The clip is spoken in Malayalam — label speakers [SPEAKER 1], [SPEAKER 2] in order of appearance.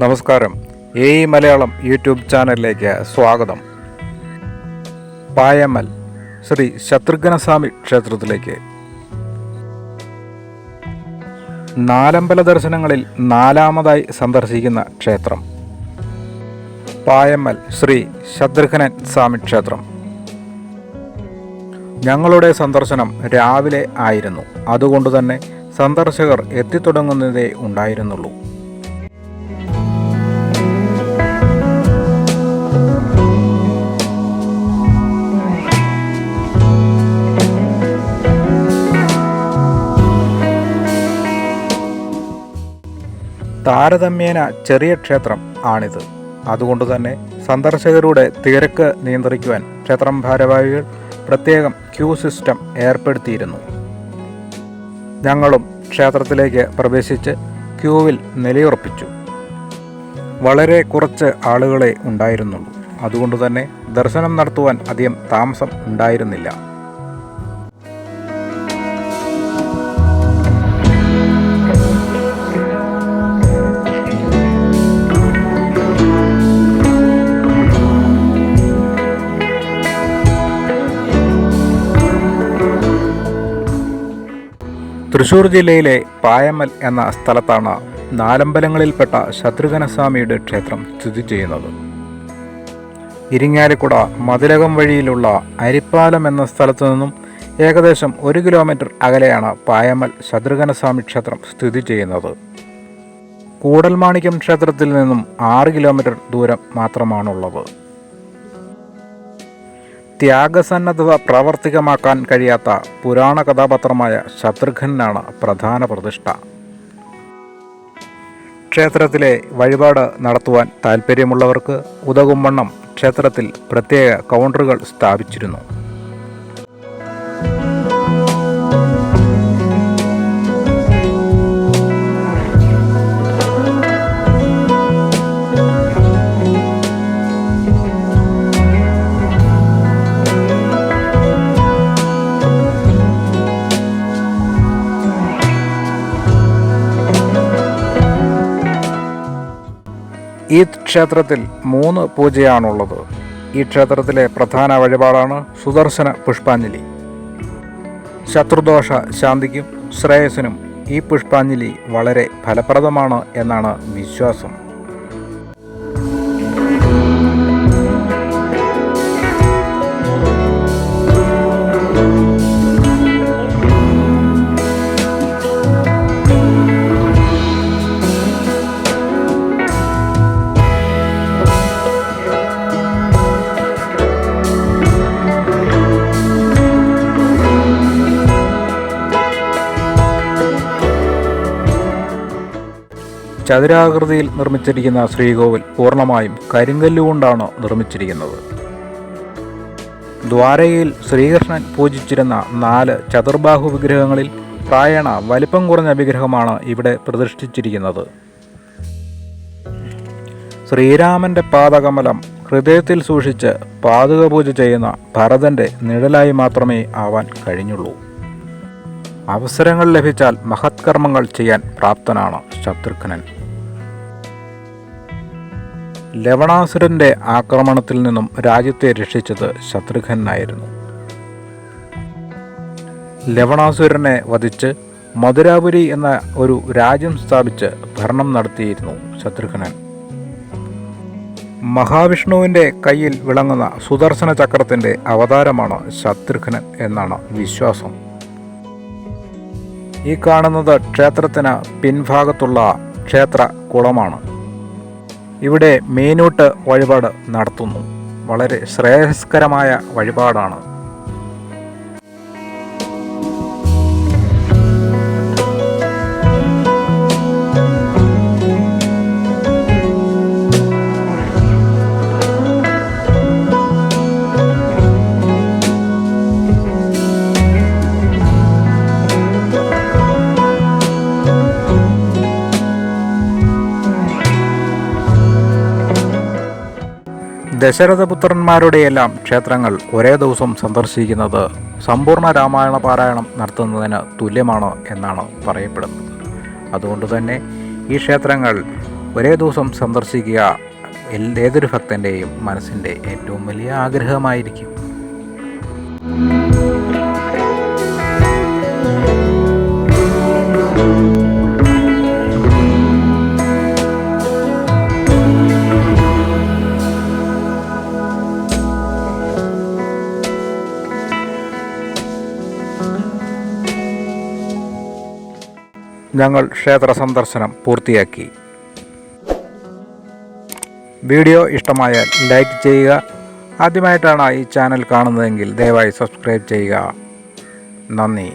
[SPEAKER 1] നമസ്കാരം. എ ഇ മലയാളം യൂട്യൂബ് ചാനലിലേക്ക് സ്വാഗതം. പായമൽ ശ്രീ ശത്രുഘ്നസ്വാമി ക്ഷേത്രത്തിലേക്ക്. നാലമ്പല ദർശനങ്ങളിൽ നാലാമതായി സന്ദർശിക്കുന്ന ക്ഷേത്രം. പായമ്മൽ ശ്രീ ശത്രുഘ്നൻ സ്വാമി ക്ഷേത്രം. ഞങ്ങളുടെ സന്ദർശനം രാവിലെ ആയിരുന്നു. അതുകൊണ്ട് തന്നെ സന്ദർശകർ എത്തിത്തുടങ്ങുന്നതേ ഉണ്ടായിരുന്നുള്ളൂ. താരതമ്യേന ചെറിയ ക്ഷേത്രം ആണിത്. അതുകൊണ്ട് തന്നെ സന്ദർശകരുടെ തിരക്ക് നിയന്ത്രിക്കുവാൻ ക്ഷേത്രം ഭാരവാഹികൾ പ്രത്യേകം ക്യൂ സിസ്റ്റം ഏർപ്പെടുത്തിയിരുന്നു. ഞങ്ങളും ക്ഷേത്രത്തിലേക്ക് പ്രവേശിച്ച് ക്യൂവിൽ നിലയുറപ്പിച്ചു. വളരെ കുറച്ച് ആളുകളെ ഉണ്ടായിരുന്നുള്ളൂ. അതുകൊണ്ട് തന്നെ ദർശനം നടത്തുവാൻ അധികം താമസം ഉണ്ടായിരുന്നില്ല. തൃശൂർ ജില്ലയിലെ പായമൽ എന്ന സ്ഥലത്താണ് നാലമ്പലങ്ങളിൽപ്പെട്ട ശത്രുഘ്നസ്വാമിയുടെ ക്ഷേത്രം സ്ഥിതി ചെയ്യുന്നത്. ഇരിങ്ങാലിക്കുട മതിലകം വഴിയിലുള്ള അരിപ്പാലം എന്ന സ്ഥലത്തു നിന്നും ഏകദേശം ഒരു കിലോമീറ്റർ അകലെയാണ് പായമൽ ശത്രുഘ്നസ്വാമി ക്ഷേത്രം സ്ഥിതി ചെയ്യുന്നത്. കൂടൽമാണിക്യം ക്ഷേത്രത്തിൽ നിന്നും ആറ് കിലോമീറ്റർ ദൂരം മാത്രമാണുള്ളത്. ത്യാഗസന്നദ്ധത പ്രാവർത്തികമാക്കാൻ കഴിയാത്ത പുരാണ കഥാപാത്രമായ ശത്രുഘ്നാണ് പ്രധാന പ്രതിഷ്ഠ. ക്ഷേത്രത്തിലെ വഴിപാട് നടത്തുവാൻ താൽപ്പര്യമുള്ളവർക്ക് ഉതകുംവണ്ണം ക്ഷേത്രത്തിൽ പ്രത്യേക കൗണ്ടറുകൾ സ്ഥാപിച്ചിരുന്നു. ഈ ക്ഷേത്രത്തിൽ മൂന്ന് പൂജയാണുള്ളത്. ഈ ക്ഷേത്രത്തിലെ പ്രധാന വഴിപാടാണ് സുദർശന പുഷ്പാഞ്ജലി. ശത്രുദോഷ ശാന്തിക്കും ശ്രേയസിനും ഈ പുഷ്പാഞ്ജലി വളരെ ഫലപ്രദമാണ് എന്നാണ് വിശ്വാസം. ചതുരാകൃതിയിൽ നിർമ്മിച്ചിരിക്കുന്ന ശ്രീകോവിൽ പൂർണമായും കരിങ്കല്ലുകൊണ്ടാണ് നിർമ്മിച്ചിരിക്കുന്നത്. ദ്വാരകയിൽ ശ്രീകൃഷ്ണൻ പൂജിച്ചിരുന്ന നാല് ചതുർബാഹു വിഗ്രഹങ്ങളിൽ പ്രായണ വലിപ്പം കുറഞ്ഞ വിഗ്രഹമാണ് ഇവിടെ പ്രതിഷ്ഠിച്ചിരിക്കുന്നത്. ശ്രീരാമന്റെ പാദകമലം ഹൃദയത്തിൽ സൂക്ഷിച്ച് പാതുക പൂജ ചെയ്യുന്ന ഭരതന്റെ നിഴലായി മാത്രമേ ആവാൻ കഴിഞ്ഞുള്ളൂ. അവസരങ്ങൾ ലഭിച്ചാൽ മഹത്കർമ്മങ്ങൾ ചെയ്യാൻ പ്രാപ്തനാണ് ശത്രുഘ്നൻ. ലവണാസുരന്റെ ആക്രമണത്തിൽ നിന്നും രാജ്യത്തെ രക്ഷിച്ചത് ശത്രുഘ്നായിരുന്നു ലവണാസുരനെ വധിച്ച് മധുരാപുരി എന്ന ഒരു രാജ്യം സ്ഥാപിച്ച് ഭരണം നടത്തിയിരുന്നു ശത്രുഘ്നൻ. മഹാവിഷ്ണുവിന്റെ കയ്യിൽ വിളങ്ങുന്ന സുദർശന ചക്രത്തിന്റെ അവതാരമാണ് ശത്രുഘ്നൻ എന്നാണ് വിശ്വാസം. ഈ കാണുന്നത് ക്ഷേത്രത്തിന് പിൻഭാഗത്തുള്ള ക്ഷേത്ര കുളമാണ് ഇവിടെ മേനോട്ട് വഴിപാട് നടത്തുന്നു. വളരെ ശ്രേയസ്കരമായ വഴിപാടാണ്. ദശരഥപുത്രന്മാരുടെയെല്ലാം ക്ഷേത്രങ്ങൾ ഒരേ ദിവസം സന്ദർശിക്കുന്നത് സമ്പൂർണ രാമായണ പാരായണം നടത്തുന്നതിന് തുല്യമാണ് എന്നാണ് പറയപ്പെടുന്നത്. അതുകൊണ്ട് തന്നെ ഈ ക്ഷേത്രങ്ങൾ ഒരേ ദിവസം സന്ദർശിക്കുക ഏതൊരു ഭക്തന്റെയും മനസ്സിന്റെ ഏറ്റവും വലിയ ആഗ്രഹമായിരിക്കും. ഞങ്ങൾ ക്ഷേത്ര സന്ദർശനം പൂർത്തിയാക്കി. വീഡിയോ ഇഷ്ടമായാൽ ലൈക്ക് ചെയ്യുക. ആദ്യമായിട്ടാണ് ഈ ചാനൽ കാണുന്നതെങ്കിൽ ദയവായി സബ്സ്ക്രൈബ് ചെയ്യുക. നന്ദി.